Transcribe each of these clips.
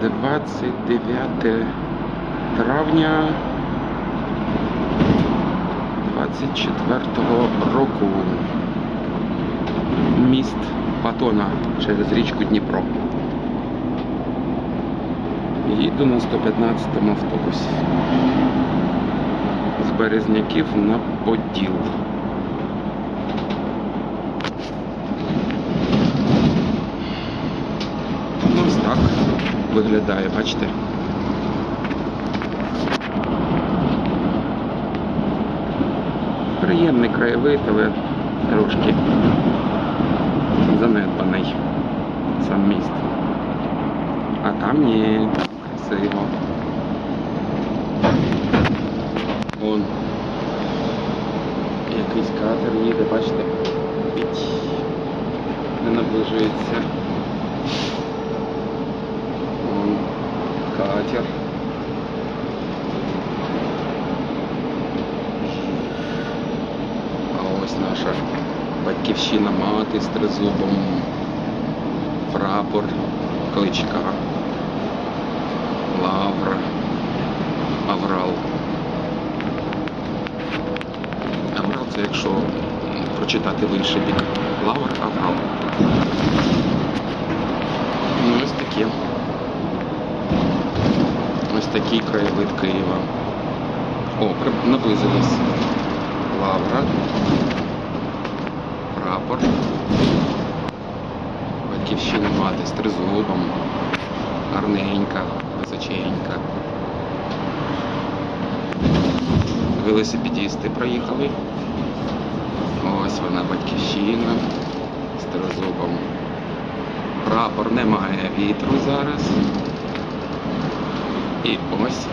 29 травня 24 року. Міст Патона через річку Дніпро. Їду на 115 автобусі. З Березняків на Поділ. Ну, ось так виглядає, бачите? Приємний краєвид, але трошки занедбаний сам міст. А там ні, красиво. Вон якийсь катер їде, бачите? Не наближується. Вон катер. А ось наша батьківщина мати з тризубом. Прапор, кличка, лавра, аврал. Аврал це якщо прочитати в інший бік. Лавр, аврал. Ну, ось таке. Такий краєвид Києва. О, наблизились. Лавра. Прапор. Батьківщина мати з тризубом. Гарненька, височенька. Велосипедісти проїхали. Ось вона батьківщина з тризубом. Прапор немає вітру зараз. І ось.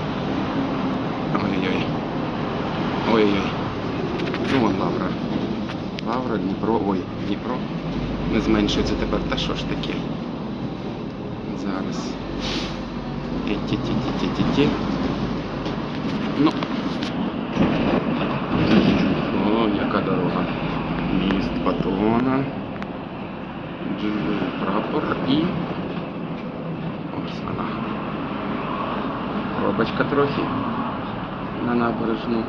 Ой-ой-ой. Ой-ой. Ну вон Лавра. Лавра, Дніпро. Ой, Дніпро. Не зменшується тепер. Та що ж таке? Зараз. Ті-ті-ті-ті-ті-ті. Ну. О, яка дорога. Міст Патона. Дж- Прапор і. Ось вона. Пробочка трохи на набережну.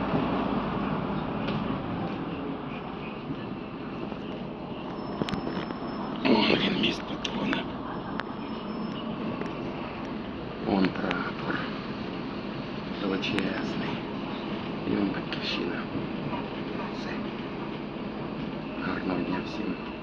О, блін, міст патрона. Вон прапор. Величезний. І вон батьківщина. Гарного дня всем.